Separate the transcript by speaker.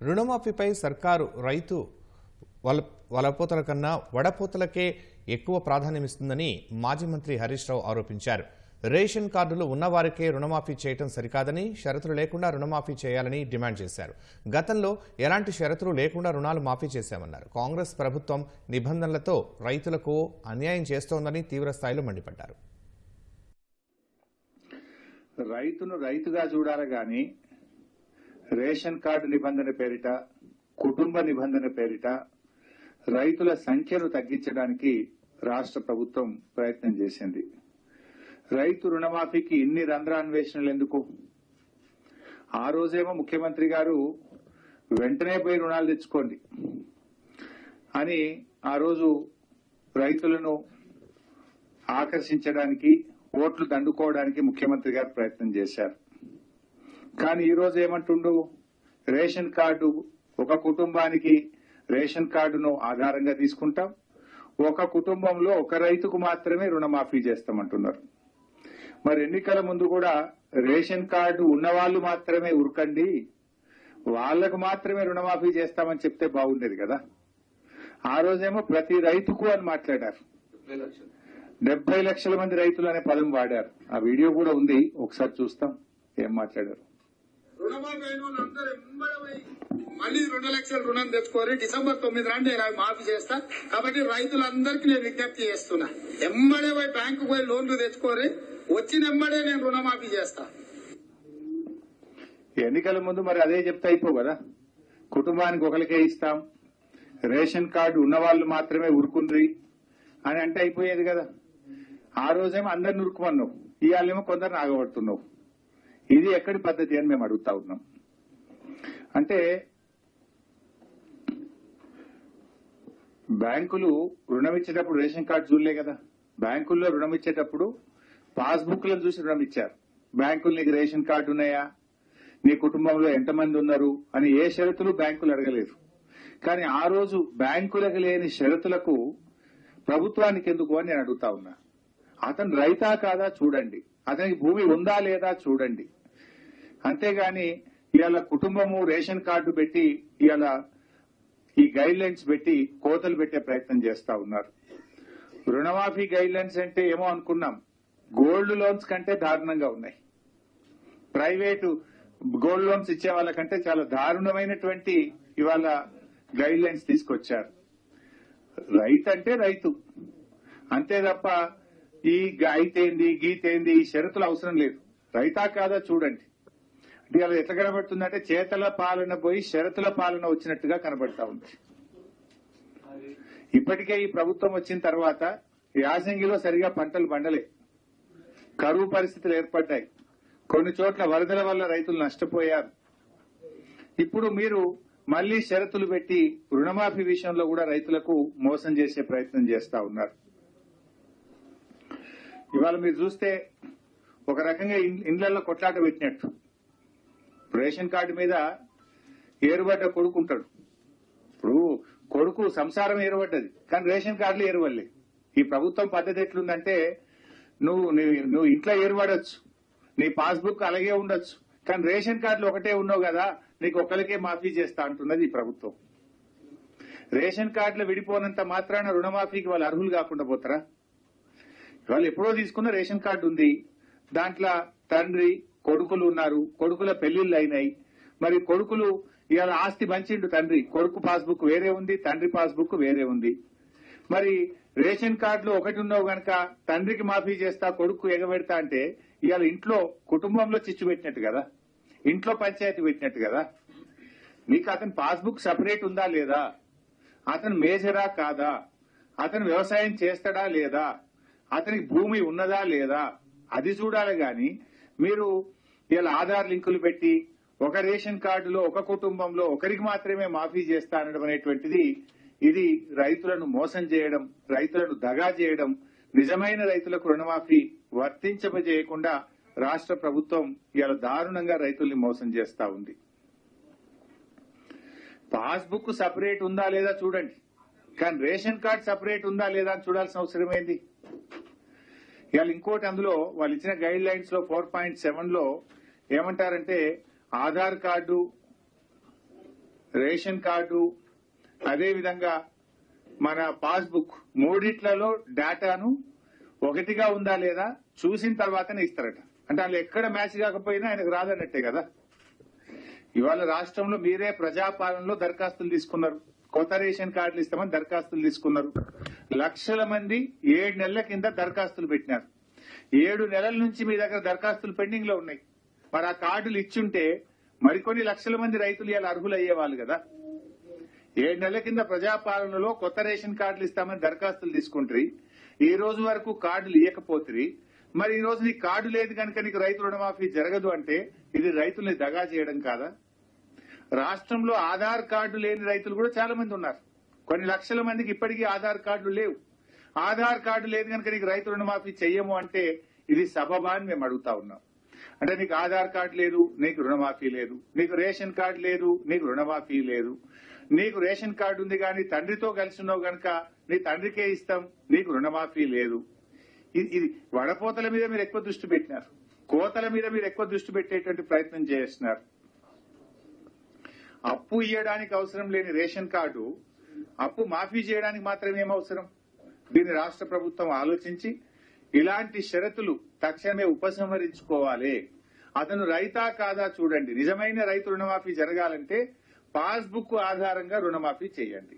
Speaker 1: రుణమాఫీపై సర్కారు రైతు వల వలపోతల కన్నా వడపోతలకే ఎక్కువ ప్రాధాన్యమిస్తుందని మాజీ మంత్రి హరీష్ రావు ఆరోపించారు. రేషన్ కార్డులు ఉన్నవారికే రుణమాఫీ చేయటం సరికాదని షరతులు లేకుండా రుణమాఫీ చేయాలని డిమాండ్ చేశారు. గతంలో ఎలాంటి షరతులు లేకుండా రుణాలు మాఫీ చేశామన్నారు. కాంగ్రెస్ ప్రభుత్వం నిబంధనలతో రైతులకు అన్యాయం చేస్తోందని తీవ్రస్థాయిలో మండిపడ్డారు.
Speaker 2: రైతును రైతుగా చూడాలి కానీ రేషన్ కార్డు నిబంధన పేరిట కుటుంబ నిబంధన పేరిట రైతుల సంఖ్యను తగ్గించడానికి రాష్ట్ర ప్రభుత్వం ప్రయత్నం చేసింది. రైతు రుణమాఫీకి ఇన్ని రంధ్రాన్వేషణలు ఎందుకు? ఆ రోజేమో ముఖ్యమంత్రి గారు వెంటనే పోయి రుణాలు తెచ్చుకోండి అని ఆ రోజు రైతులను ఆకర్షించడానికి ఓట్లు దండుకోవడానికి ముఖ్యమంత్రి గారు ప్రయత్నం చేశారు. కానీ ఈ రోజు ఏమంటుండు? రేషన్ కార్డు ఒక కుటుంబానికి రేషన్ కార్డును ఆధారంగా తీసుకుంటాం. ఒక కుటుంబంలో ఒక రైతుకు మాత్రమే రుణమాఫీ చేస్తామంటున్నారు. మరి ఎన్నికల ముందు కూడా రేషన్ కార్డు ఉన్నవాళ్ళు మాత్రమే ఉరకండి. వాళ్ళకు మాత్రమే రుణమాఫీ చేస్తామని చెప్తే బాగుండేది కదా. ఆ రోజేమో ప్రతి రైతుకు అని మాట్లాడారు. డెబ్బై లక్షల మంది రైతులు అనే పదం వాడారు. ఆ వీడియో కూడా ఉంది. ఒకసారి చూస్తాం. ఏం మాట్లాడారు?
Speaker 3: రుణమాఫీ అయిన వాళ్ళందరూ మళ్ళీ రెండు లక్షల రుణం తెచ్చుకోరు డిసెంబర్ తొమ్మిది రాండి నేను అవి మాఫీ చేస్తా. కాబట్టి రైతులందరికీ నేను విజ్ఞప్తి చేస్తున్నా. ఎంబడే పోయి బ్యాంకు పోయి లోన్లు తెచ్చుకోరు వచ్చిన ఎంబడే నేను రుణమాఫీ చేస్తా.
Speaker 2: ఎన్నికల ముందు మరి అదే చెప్తే అయిపో కదా. కుటుంబానికి ఒకరికే ఇస్తాం. రేషన్ కార్డు ఉన్న వాళ్ళు మాత్రమే ఉరుకుండ్రి అని అంటే అయిపోయేది కదా. ఆ రోజేమో అందరిని ఉరుకుమన్నావు. ఇవాళేమో కొందరు ఆగబడుతున్నావు. ఇది ఎక్కడి పద్ధతి అని మేము అడుగుతా ఉన్నాం. అంటే బ్యాంకులు రుణం ఇచ్చేటప్పుడు రేషన్ కార్డు చూడలే కదా. బ్యాంకుల్లో రుణం ఇచ్చేటప్పుడు పాస్బుక్లను చూసి రుణం ఇచ్చారు. బ్యాంకులు నీకు రేషన్ కార్డు ఉన్నాయా? నీ కుటుంబంలో ఎంతమంది ఉన్నారు? అని ఏ షరతులు బ్యాంకులు అడగలేదు. కానీ ఆ రోజు బ్యాంకులకు లేని షరతులకు ప్రభుత్వానికి ఎందుకు అని నేను అడుగుతా ఉన్నా. అతను రైతా కాదా చూడండి. అతనికి భూమి ఉందా లేదా చూడండి. అంతేగాని ఇవాళ కుటుంబము రేషన్ కార్డు పెట్టి ఇవాళ ఈ గైడ్ లైన్స్ పెట్టి కోతలు పెట్టే ప్రయత్నం చేస్తా ఉన్నారు. రుణమాఫీ గైడ్ లైన్స్ అంటే ఏమో అనుకున్నాం. గోల్డ్ లోన్స్ కంటే దారుణంగా ఉన్నాయి. ప్రైవేటు గోల్డ్ లోన్స్ ఇచ్చే వాళ్ళకంటే చాలా దారుణమైనటువంటి ఇవాళ గైడ్ లైన్స్ తీసుకొచ్చారు. రైతు అంటే రైతు. అంతే తప్ప ఈ అయితేంది గీతేంది ఈ షరతులు అవసరం లేదు. రైతా కాదా చూడండి. అంటే ఎట్లా కనబడుతుందంటే చేతల పాలన పోయి షరతుల పాలన వచ్చినట్టుగా కనబడతా ఉంది. ఇప్పటికే ఈ ప్రభుత్వం వచ్చిన తర్వాత యాసంగిలో సరిగా పంటలు పండలే. కరువు పరిస్థితులు ఏర్పడ్డాయి. కొన్ని చోట్ల వరదల వల్ల రైతులు నష్టపోయారు. ఇప్పుడు మీరు మళ్ళీ షరతులు పెట్టి రుణమాఫీ విషయంలో కూడా రైతులకు మోసం చేసే ప్రయత్నం చేస్తా ఉన్నారు. ఇవాళ మీరు చూస్తే ఒక రకంగా ఇండ్లలో కొట్లాట పెట్టినట్టు. రేషన్ కార్డు మీద ఏరుబడ్డ కొడుకు ఉంటాడు ఇప్పుడు కొడుకు సంసారం ఏరుబడ్డది కానీ రేషన్ కార్డులు ఏరువల్లే. ఈ ప్రభుత్వం పద్ధతి ఎట్లుందంటే నువ్వు నీ- నువ్వు ఇంట్లో ఏరుపడొచ్చు నీ పాస్బుక్ అలాగే ఉండొచ్చు కానీ రేషన్ కార్డులు ఒకటే ఉన్నావు కదా నీకు ఒకరికే మాఫీ చేస్తా అంటున్నది ఈ ప్రభుత్వం. రేషన్ కార్డులు విడిపోనంత మాత్రాన రుణమాఫీకి వాళ్ళు అర్హులు కాకుండా పోతారా? వాళ్ళు ఎప్పుడో తీసుకున్న రేషన్ కార్డు ఉంది దాంట్లో తండ్రి కొడుకులు ఉన్నారు కొడుకుల పెళ్ళిళ్ళు అయినాయి. మరి కొడుకులు ఇవాళ ఆస్తి మంచిండు తండ్రి. కొడుకు పాస్బుక్ వేరే ఉంది తండ్రి పాస్బుక్ వేరే ఉంది. మరి రేషన్ కార్డులు ఒకటి ఉన్నావు గనక తండ్రికి మాఫీ చేస్తా కొడుకు ఎగబెడతా అంటే ఇవాళ ఇంట్లో కుటుంబంలో చిచ్చు పెట్టినట్టు కదా? ఇంట్లో పంచాయతీ పెట్టినట్టు కదా? నీకు అతని పాస్బుక్ సపరేట్ ఉందా లేదా? అతను మేజరా కాదా? అతను వ్యవసాయం చేస్తాడా లేదా? అతనికి భూమి ఉన్నదా లేదా? అది చూడాలి గాని మీరు ఇలా ఆధార్ లింకులు పెట్టి ఒక రేషన్ కార్డులో ఒక కుటుంబంలో ఒకరికి మాత్రమే మాఫీ చేస్తా అనడం అనేటువంటిది ఇది రైతులను మోసం చేయడం రైతులను దగా చేయడం నిజమైన రైతులకు రుణమాఫీ వర్తించబజేయకుండా రాష్ట్ర ప్రభుత్వం ఇలా దారుణంగా రైతుల్ని మోసం చేస్తా ఉంది. పాస్బుక్ సపరేట్ ఉందా లేదా చూడండి. కానీ రేషన్ కార్డ్ సపరేట్ ఉందా లేదా అని చూడాల్సిన అవసరం ఏంది? ఇవాళ ఇంకోటి అందులో వాళ్ళు ఇచ్చిన గైడ్ లైన్స్లో ఫోర్ పాయింట్ సెవెన్లో ఏమంటారంటే ఆధార్ కార్డు రేషన్ కార్డు అదేవిధంగా మన పాస్బుక్ మూడిట్లలో డేటాను ఒకటిగా ఉందా లేదా చూసిన తర్వాతనే ఇస్తారట. అంటే వాళ్ళు ఎక్కడ మ్యాచ్ కాకపోయినా ఆయనకు రాదన్నట్టే కదా. ఇవాళ రాష్ట్రంలో మీరే ప్రజాపాలనలో దరఖాస్తులు తీసుకున్నారు. కొత్త రేషన్ కార్డులు ఇస్తామని దరఖాస్తులు తీసుకున్నారు. లక్షల మంది ఏడు నెలల కింద దరఖాస్తులు పెట్టినారు. ఏడు నెలల నుంచి మీ దగ్గర దరఖాస్తులు పెండింగ్లో ఉన్నాయి. మరి ఆ కార్డులు ఇచ్చుంటే మరికొన్ని లక్షల మంది రైతులు ఇలా అర్హులయ్యేవాళ్ళు కదా. ఏడు నెలల కింద ప్రజాపాలనలో కొత్త రేషన్ కార్డులు ఇస్తామని దరఖాస్తులు తీసుకుంటారు. ఈ రోజు వరకు కార్డులు ఇవ్వకపోతుంది మరి ఈ రోజు నీకు కార్డు లేదు కనుక నీకు రైతు రుణమాఫీ జరగదు అంటే ఇది రైతుల్ని దగా చేయడం కాదా? రాష్ట్రంలో ఆధార్ కార్డు లేని రైతులు కూడా చాలా మంది ఉన్నారు. కొన్ని లక్షల మందికి ఇప్పటికీ ఆధార్ కార్డులు లేవు. ఆధార్ కార్డు లేదు కనుక నీకు రైతు రుణమాఫీ చెయ్యము అంటే ఇది సబబా అని మేము అడుగుతా ఉన్నాం. అంటే నీకు ఆధార్ కార్డు లేదు నీకు రుణమాఫీ లేదు. నీకు రేషన్ కార్డు లేదు నీకు రుణమాఫీ లేదు. నీకు రేషన్ కార్డు ఉంది కానీ తండ్రితో కలిసి ఉన్నావు గనక నీ తండ్రికే ఇస్తాం నీకు రుణమాఫీ లేదు. ఇది ఇది వడపోతల మీద మీరు ఎక్కువ దృష్టి పెట్టినారు. కోతల మీద మీరు ఎక్కువ దృష్టి పెట్టేటువంటి ప్రయత్నం చేస్తున్నారు. అప్పు ఇవ్వడానికి అవసరం లేని రేషన్ కార్డు అప్పు మాఫీ చేయడానికి మాత్రమే అవసరం? దీన్ని రాష్ట్ర ప్రభుత్వం ఆలోచించి ఇలాంటి షరతులు తక్షణమే ఉపసంహరించుకోవాలి. అతను రైతా కాదా చూడండి. నిజమైన రైతు రుణమాఫీ జరగాలంటే పాస్బుక్ ఆధారంగా రుణమాఫీ చేయండి.